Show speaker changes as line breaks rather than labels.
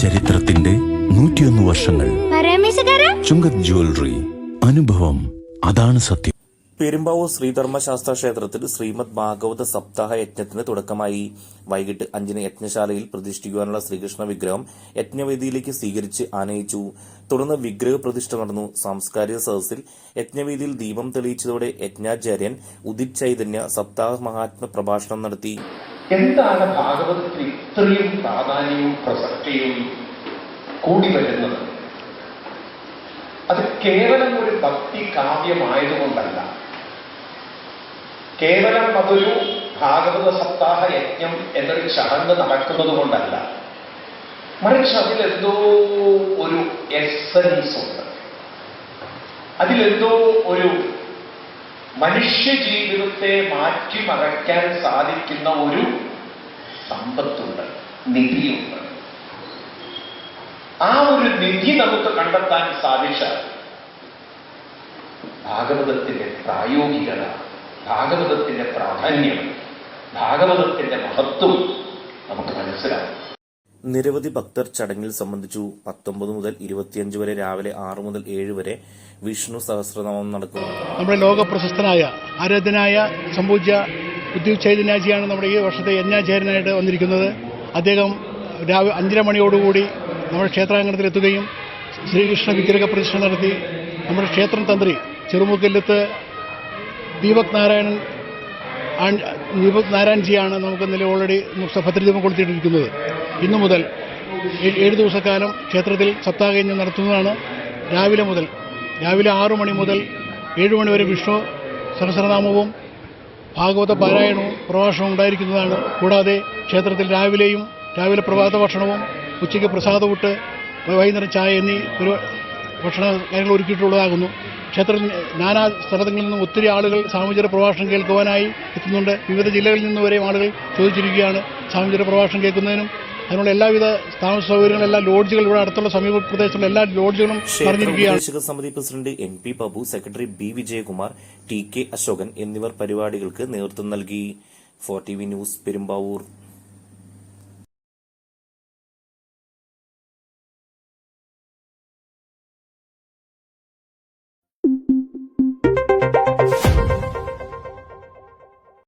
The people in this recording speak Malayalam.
ചരിത്രത്തിന്റെ നൂറ്റിയൊന്ന് വർഷങ്ങൾ. ചുങ്കത് ജ്വല്ലറി. അനുഭവം. അതാണ് സത്യം.
പെരുമ്പാവൂർ ശ്രീധർമ്മശാസ്ത്ര ക്ഷേത്രത്തിൽ ശ്രീമദ് ഭാഗവത സപ്താഹ യജ്ഞത്തിന് തുടക്കമായി. വൈകിട്ട് അഞ്ചിന് യജ്ഞശാലയിൽ പ്രതിഷ്ഠിക്കുവാനുള്ള ശ്രീകൃഷ്ണ വിഗ്രഹം യജ്ഞവേദിയിലേക്ക് സ്വീകരിച്ച് ആനയിച്ചു. തുടർന്ന് വിഗ്രഹ പ്രതിഷ്ഠ നടന്നു. സാംസ്കാരിക സദസ്സിൽ യജ്ഞവേദിയിൽ ദീപം തെളിയിച്ചതോടെ യജ്ഞാചാര്യൻ ഉദിത് ചൈതന്യ സപ്താഹ മഹാത്മ പ്രഭാഷണം നടത്തി.
എന്താണ് ഭാഗവതത്തിന് ഇത്രയും പ്രാധാന്യവും പ്രസക്തിയും കൂടി വരുന്നത്? അത് കേവലം ഒരു ഭക്തി കാവ്യമായതുകൊണ്ടല്ല. കേവലം അതൊരു ഭാഗവത സപ്താഹ യജ്ഞം എന്നൊരു ചടങ്ങ് നടക്കുന്നത് കൊണ്ടല്ല മറിച്ച് അതിലെന്തോ ഒരു എസൻസ് ഉണ്ട്. അതിലെന്തോ ഒരു മനുഷ്യ ജീവിതത്തെ മാറ്റിമറയ്ക്കാൻ സാധിക്കുന്ന ഒരു സമ്പത്തുണ്ട് നിധിയുണ്ട്. ആ ഒരു നിധി നമുക്ക് കണ്ടെത്താൻ സാധിച്ചാൽ ഭാഗവതത്തിന്റെ പ്രായോഗികത ഭാഗവതത്തിന്റെ പ്രാധാന്യം ഭാഗവതത്തിന്റെ മഹത്വം നമുക്ക് മനസ്സിലാവും.
നിരവധി ഭക്തർ ചടങ്ങിൽ സംബന്ധിച്ചു. പത്തൊമ്പത് മുതൽ ഇരുപത്തിയഞ്ച് വരെ രാവിലെ ആറ് മുതൽ ഏഴ് വരെ വിഷ്ണു സഹസ്രനാമം നടക്കുന്നു
നമ്മുടെ ലോകപ്രശസ്തനായ പ്രശസ്തനായ ആരാധനായ ഉദ്योग ചൈതന്യാജിയാണ് നമ്മുടെ ഈ വർഷത്തെ യജ്ഞാചാര്യനായിട്ട് വന്നിരിക്കുന്നത്. അദ്ദേഹം രാവിലെ അഞ്ചര മണിയോടുകൂടി നമ്മുടെ ക്ഷേത്രാങ്കണത്തിൽ എത്തുകയും ശ്രീകൃഷ്ണ വിഗ്രഹ പ്രതിഷ്ഠ നടത്തി നമ്മുടെ ക്ഷേത്രം തന്ത്രി ചെറുമുക്കല്ലത്ത് ദീപക് നാരായണൻ ദീപക് നാരായൺജിയാണ് നമുക്ക് ഇന്നലെ ഓൾറെഡി ഭദ്രദീപം കൊളുത്തിയിട്ടിരിക്കുന്നത് ഇന്നു മുതൽ ഏഴ് ദിവസക്കാലം ക്ഷേത്രത്തിൽ സപ്താഹയജ്ഞം നടത്തുന്നതാണ്. രാവിലെ മുതൽ രാവിലെ ആറു മണി മുതൽ ഏഴ് മണി വരെ വിഷ്ണു സഹസ്രനാമവും ഭാഗവത പാരായണവും പ്രഭാഷണവും ഉണ്ടായിരിക്കുന്നതാണ്. കൂടാതെ ക്ഷേത്രത്തിൽ രാവിലെയും രാവിലെ പ്രഭാത ഭക്ഷണവും ഉച്ചയ്ക്ക് പ്രസാദവിട്ട് വൈകുന്നേരം ചായ എന്നീ ഒരു ഭക്ഷണ കാര്യങ്ങൾ ഒരുക്കിയിട്ടുള്ളതാകുന്നു. ക്ഷേത്രത്തിൽ നാനാ സ്ഥലങ്ങളിൽ നിന്നും ഒത്തിരി ആളുകൾ സാമൂഹ്യ പ്രഭാഷണം കേൾക്കുവാനായി എത്തുന്നുണ്ട്. വിവിധ ജില്ലകളിൽ നിന്ന് വരെയും ആളുകൾ ചോദിച്ചിരിക്കുകയാണ്. സാമൂഹ്യ പ്രഭാഷണം കേൾക്കുന്നതിനും അതിനുള്ള എല്ലാവിധ താമസ സൗകര്യങ്ങളും എല്ലാ ലോഡ്ജുകൾ ഇവിടെ അടുത്തുള്ള സമീപ പ്രദേശത്തുള്ള എല്ലാ ലോഡ്ജുകളും
പറഞ്ഞിരിക്കുകയാണ്. സമിതി president N P Babu secretary B Vijayakumar T K Ashokan എന്നിവർ പരിപാടികൾക്ക് നേതൃത്വം നൽകി. Four T V news Perumbavoor.